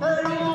Hallelujah.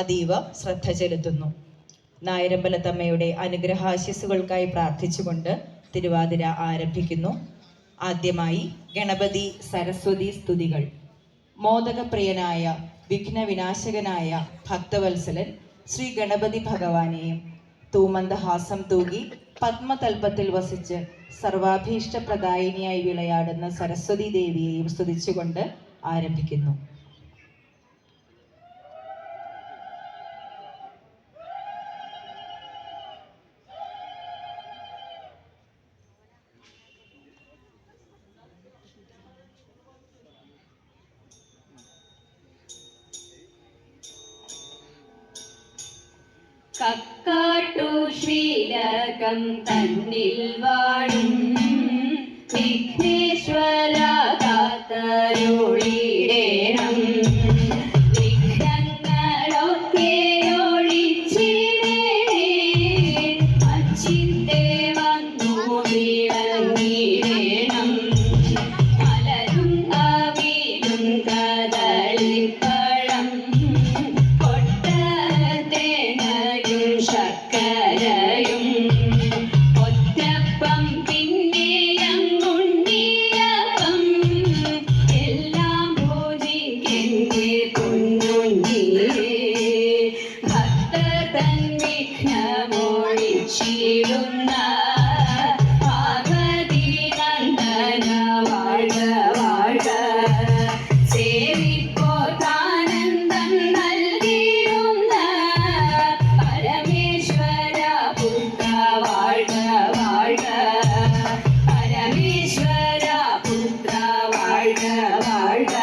അതീവ ശ്രദ്ധ ചെലുത്തുന്നു. നായരമ്പലത്തമ്മയുടെ അനുഗ്രഹാശിസുകൾക്കായി പ്രാർത്ഥിച്ചുകൊണ്ട് തിരുവാതിര ആരംഭിക്കുന്നു. ആദ്യമായി ഗണപതി സരസ്വതി സ്തുതികൾ. മോദകപ്രിയനായ വിഘ്നവിനാശകനായ ഭക്തവത്സലൻ ശ്രീ ഗണപതി ഭഗവാനെയും തൂമന്ദഹാസം തൂകി പത്മതൽപത്തിൽ വസിച്ച് സർവാഭീഷ്ടപ്രദായിനിയായി വിളയാടുന്ന സരസ്വതി ദേവിയെയും സ്തുതിച്ചുകൊണ്ട് ആരംഭിക്കുന്നു. കക്കാട്ടു ശ്രീരകം തന്നിൽ വാഴും വിഘ്നേശ്വര കാത്തരോളി. வாழ்க வாழ்க